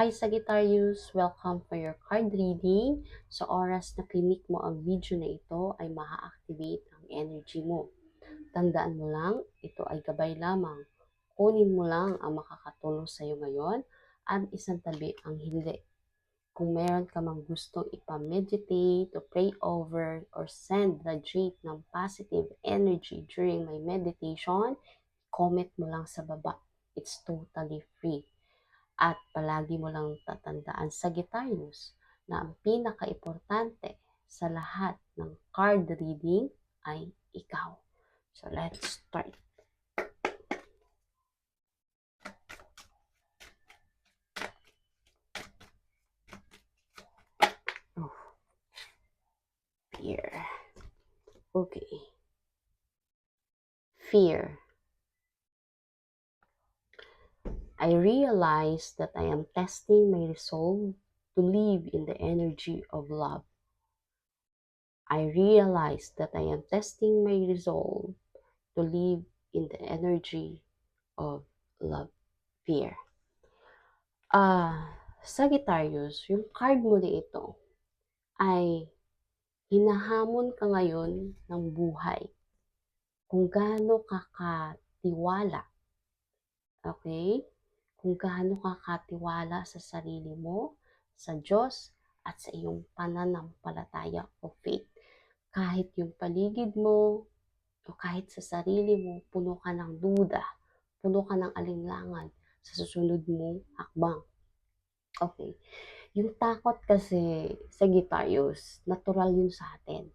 Hi Sagittarius! Welcome for your card reading. Sa oras na klinik mo ang video na ito ay maa-activate ang energy mo. Tandaan mo lang, ito ay gabay lamang. Kunin mo lang ang makakatulong sa iyo ngayon at isang tabi ang hindi. Kung meron ka mang gustong ipameditate, to pray over, or send radiate ng positive energy during my meditation, comment mo lang sa baba. It's totally free. At palagi mo lang tatandaan Sagittarius na ang pinaka-importante sa lahat ng card reading ay ikaw. So let's start. Oh. Fear. Okay. Fear. I realize that I am testing my resolve to live in the energy of love. I realize that I am testing my resolve to live in the energy of love. Fear. Ah, Sagittarius, yung card mo na ito ay hinahamon ka ngayon ng buhay. Kung gaano ka katiwala. Okay? Kung gaano ka katiwala sa sarili mo, sa Diyos, at sa iyong pananampalataya o faith. Kahit yung paligid mo, o kahit sa sarili mo, puno ka ng duda, puno ka ng alinlangan sa susunod mong hakbang. Okay. Yung takot kasi, Sagittarius, natural yun sa atin.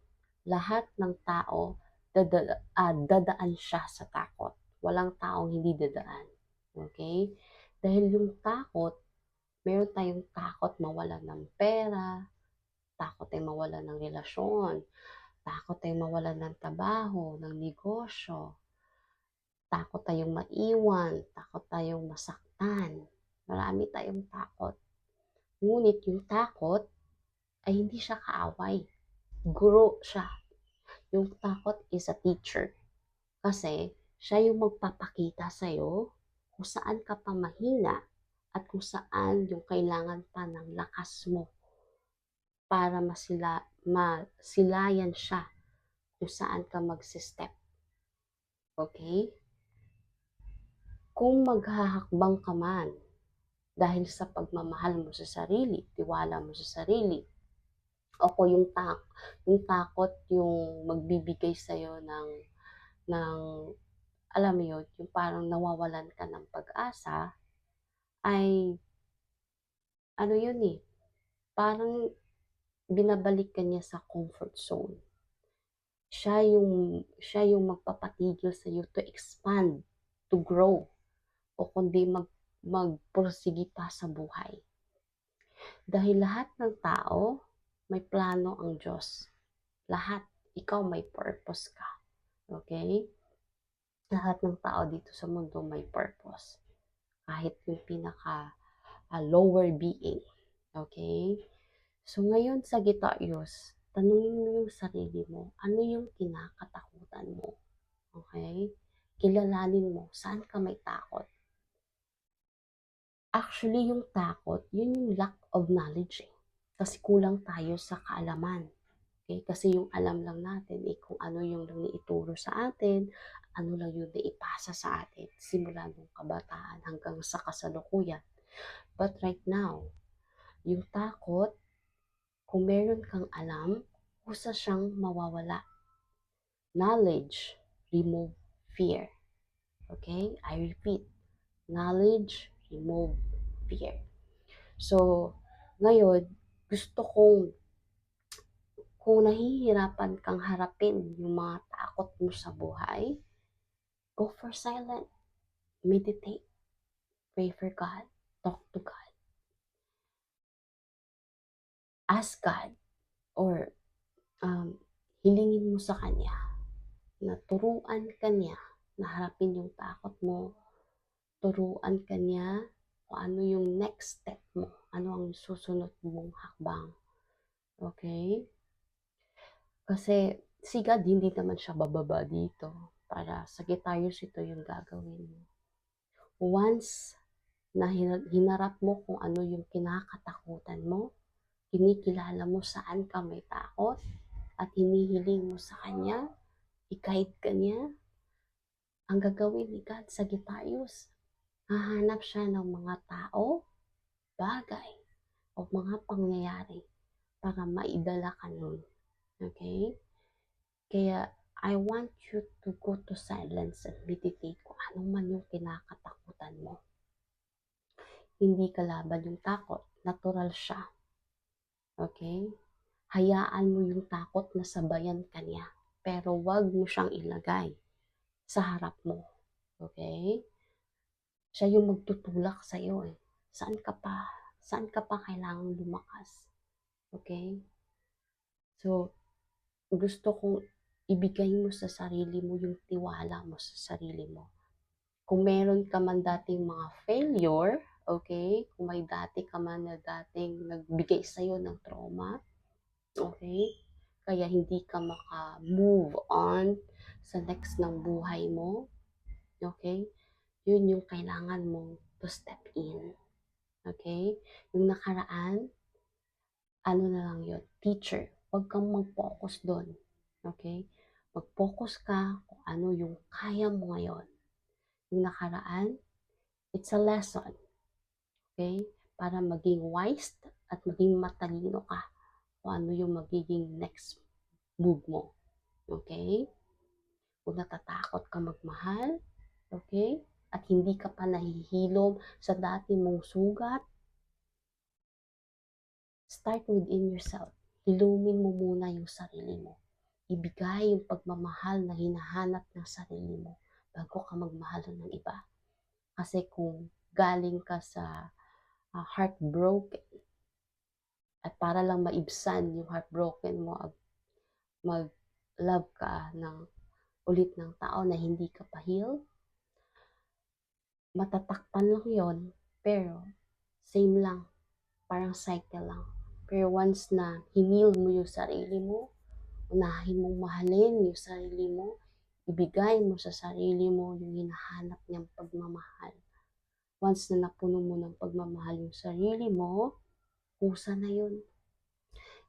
Lahat ng tao, dada, ah, dadaan siya sa takot. Walang taong hindi dadaan. Okay? Dahil yung takot, meron tayong takot mawalan ng pera, takot ay mawalan ng relasyon, takot ay mawalan ng trabaho, ng negosyo, takot tayong maiwan, takot tayong masaktan. Marami tayong takot. Ngunit yung takot ay hindi siya kaaway. Guro siya. Yung takot is a teacher. Kasi siya yung magpapakita sa'yo kung saan ka pa mahina at kung saan yung kailangan pa ng lakas mo para masila, masilayan siya kung saan ka magsistep. Okay? Kung maghahakbang ka man dahil sa pagmamahal mo sa sarili, tiwala mo sa sarili, o kung yung, tak, yung takot yung magbibigay sa'yo ng, ng, alam mo yun, yung parang nawawalan ka ng pag-asa, ay, ano yun eh, parang binabalik ka niya sa comfort zone. Siya yung, siya yung magpapatigil sa iyo to expand, to grow, o kundi mag, magpursigi pa sa buhay. Dahil lahat ng tao, may plano ang Diyos. Lahat, ikaw may purpose ka. Okay? Lahat ng tao dito sa mundo may purpose. Kahit yung pinaka uh, lower being. Okay? So ngayon sa Sagittarius, tanungin mo yung sarili mo, ano yung kinakatakutan mo? Okay? Kilalanin mo, saan ka may takot? Actually, yung takot, yun yung lack of knowledge eh. Kasi kulang tayo sa kaalaman. Okay? Kasi yung alam lang natin eh, kung ano yung lang ituro sa atin, ano lang yung naipasa sa atin, simula nung kabataan hanggang sa kasalukuyan. But right now, yung takot, kung meron kang alam, kusa siyang mawawala. Knowledge, remove fear. Okay? I repeat, knowledge, remove fear. So, ngayon, gusto kong kung nahihirapan kang harapin yung mga takot mo sa buhay, go for silent. Meditate. Pray for God. Talk to God. Ask God or um, hilingin mo sa Kanya na turuan Kanya na harapin yung takot mo, turuan Kanya kung ano yung next step mo, ano ang susunod mong hakbang. Okay? Kasi si God hindi naman siya bababa dito para sa Sagittarius ito yung gagawin mo. Once na hina- hinarap mo kung ano yung kinakatakutan mo, kinikilala mo saan ka may takot, at hinihiling mo sa Kanya, i-guide ka niya, ang gagawin ni God Sagittarius, hahanap siya ng mga tao, bagay, o mga pangyayari para maidala ka nun. Okay? Kaya, I want you to go to silence and meditate kung ano man yung kinakatakutan mo. Hindi kalaban yung takot. Natural siya. Okay? Hayaan mo yung takot na sabayan ka niya. Pero wag mo siyang ilagay sa harap mo. Okay? Siya yung magtutulak sa iyo eh. Saan ka pa? Saan ka pa kailangan lumakas? Okay? So, gusto kong ibigay mo sa sarili mo yung tiwala mo sa sarili mo. Kung meron ka man dating mga failure, okay? Kung may dati ka man na dating nagbigay sa'yo ng trauma, okay? Kaya hindi ka maka-move on sa next ng buhay mo, okay? Yun yung kailangan mong to step in. Okay? Yung nakaraan, ano na lang yun, teacher. Huwag kang mag-focus doon. Okay? Mag-focus ka kung ano yung kaya mo ngayon. Yung nakaraan, it's a lesson. Okay? Para maging wise at maging matalino ka kung ano yung magiging next move mo. Okay? Kung natatakot ka magmahal, okay? At hindi ka pa nahihilom sa dati mong sugat, start within yourself. Hilumin mo muna yung sarili mo. Ibigay yung pagmamahal na hinahanap ng sarili mo bago ka magmahal ng iba. Kasi kung galing ka sa uh, heartbroken at para lang maibsan yung heartbroken mo, mag-love ka ng ulit ng tao na hindi ka pa heal, matatakpan lang yon pero same lang, parang cycle lang. Pero once na hinil mo yung sarili mo, unahin mong mahalin yung sarili mo, ibigay mo sa sarili mo yung hinahanap niyang pagmamahal. Once na napuno mo ng pagmamahal yung sarili mo, kusa na yun.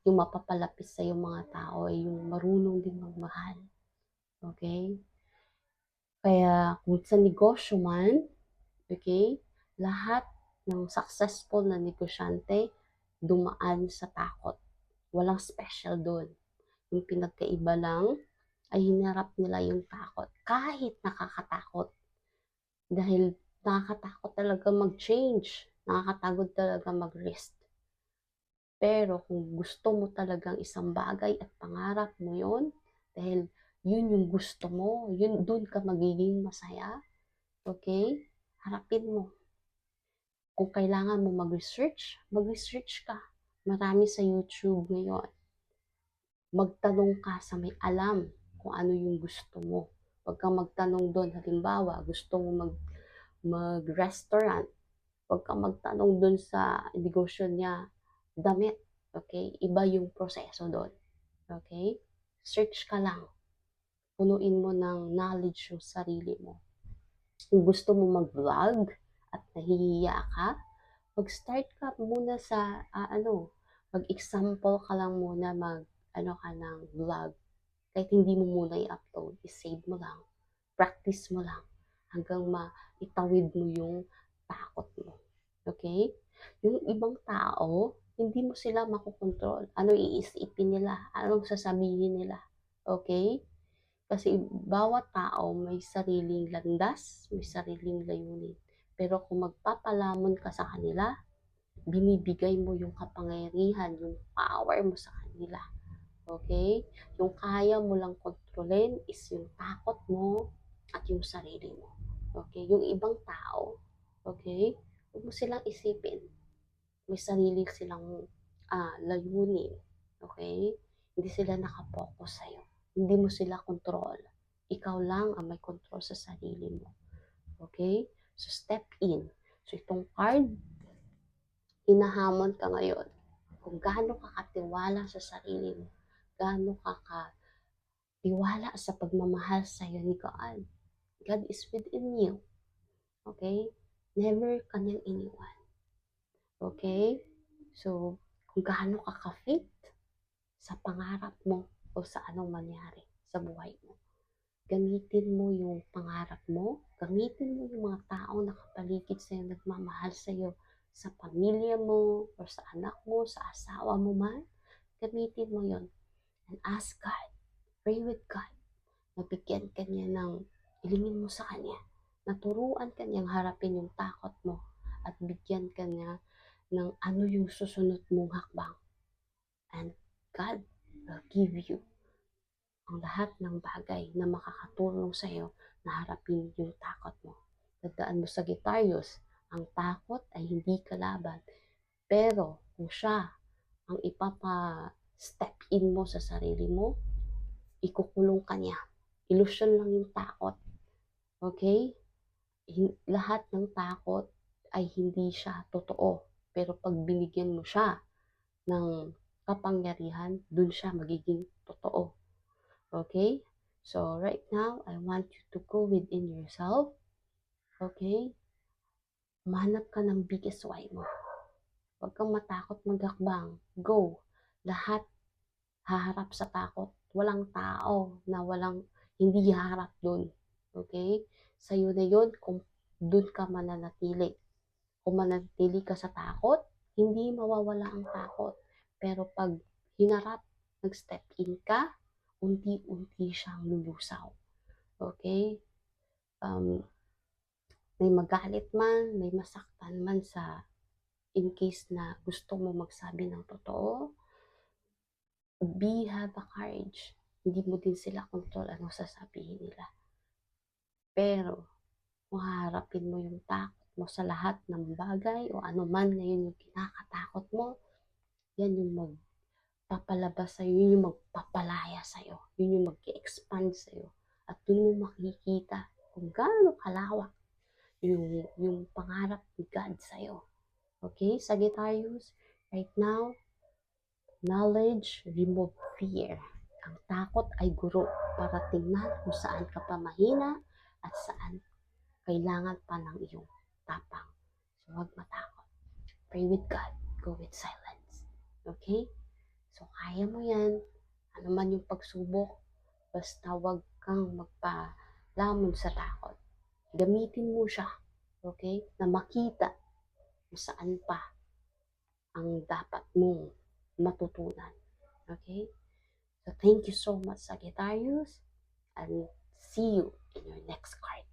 Yung mapapalapit sa yung mga tao ay yung marunong din magmahal. Okay? Kaya kung sa negosyo man, okay, lahat ng successful na negosyante dumaan sa takot. Walang special doon. Yung pinagkaiba lang ay hinarap nila yung takot. Kahit nakakatakot. Dahil nakakatakot talaga mag-change. Nakakatakot talaga mag-risk. Pero kung gusto mo talagang isang bagay at pangarap mo yon dahil yun yung gusto mo, yun doon ka magiging masaya, okay? Harapin mo. Kung kailangan mo mag-research, mag-research ka. Marami sa YouTube ngayon. Magtanong ka sa may alam kung ano yung gusto mo. Huwag kang magtanong doon. Halimbawa, gusto mo mag, mag-restaurant. Huwag kang magtanong doon sa negosyo niya, damit. Okay? Iba yung proseso doon. Okay? Search ka lang. Punuin mo ng knowledge yung sarili mo. Kung gusto mo mag-vlog at nahihiya ka, mag-start ka muna sa, uh, ano, mag-example ka lang muna mag, ano ka ng vlog. Kahit hindi mo muna i-upload, i-save mo lang. Practice mo lang hanggang ma-itawid mo yung takot mo. Okay? Yung ibang tao, hindi mo sila makokontrol. Ano iisipin nila? Anong sasabihin nila? Okay? Kasi bawat tao may sariling landas, may sariling layunin. Pero kung magpapalamon ka sa kanila, binibigay mo yung kapangyarihan, yung power mo sa kanila. Okay? Yung kaya mo lang kontrolin is yung takot mo at yung sarili mo. Okay? Yung ibang tao, okay? Huwag mo silang isipin. May sarili silang uh, layunin. Okay? Hindi sila nakapokus sa'yo. Hindi mo sila control. Ikaw lang ang may control sa sarili mo. Okay? So, step in. So, itong card, hinahamon ka ngayon. Kung gaano ka katiwala sa sarili mo, gaano ka katiwala sa pagmamahal sa iyo ni God. God is within you. Okay? never ka iniwan. Okay? So, kung gaano ka ka-fit sa pangarap mo o sa anong mangyari sa buhay mo, gamitin mo yung pangarap mo, gamitin mo yung mga tao na kapaligid sa'yo, nagmamahal sa'yo, sa pamilya mo, or sa anak mo, sa asawa mo man, gamitin mo yon And ask God, pray with God, nabigyan ka niya ng, ilingin mo sa Kanya, naturuan ka niyang harapin yung takot mo, at bigyan ka niya ng ano yung susunod mong hakbang. And God will give you ang lahat ng bagay na makakatulong sa iyo na harapin yung takot mo. Tandaan mo sa Gitarios, ang takot ay hindi kalaban. Pero kung siya ang ipapa-step in mo sa sarili mo, ikukulong ka niya. Illusion lang yung takot. Okay? Lahat ng takot ay hindi siya totoo. Pero pag binigyan mo siya ng kapangyarihan, dun siya magiging totoo. Okay? So, right now, I want you to go within yourself. Okay? Manap ka ng biggest why mo. Huwag kang matakot maghakbang. Go. Lahat haharap sa takot. Walang tao na walang hindi haharap dun. Okay? Sa'yo na yun kung dun ka mananatili. Kung mananatili ka sa takot, hindi mawawala ang takot. Pero pag hinarap, nag-step in ka, unti-unti siyang lulusaw. Okay? Um, may magalit man, may masaktan man sa in case na gusto mo magsabi ng totoo, be have the courage. Hindi mo din sila control ano sasabihin nila. Pero, kung mo yung takot mo sa lahat ng bagay o ano man ngayon yung kinakatakot mo, yan yung magpapalabas sa'yo, yun yung magpapalaya sa'yo, yun yung mag-expand sa'yo. At dun mo makikita kung gaano kalawak yung, yung pangarap ni God sa'yo. Okay, Sagittarius, right now, knowledge, remove fear. Ang takot ay guro para tingnan kung saan ka pa mahina at saan kailangan pa ng iyong tapang. So, huwag matakot. Pray with God. Go with silence. Okay? So, kaya mo yan. Ano man yung pagsubok, basta huwag kang magpalamon sa takot. Gamitin mo siya. Okay? Na makita kung saan pa ang dapat mong matutunan. Okay? So, thank you so much, Sagittarius. And see you in your next card.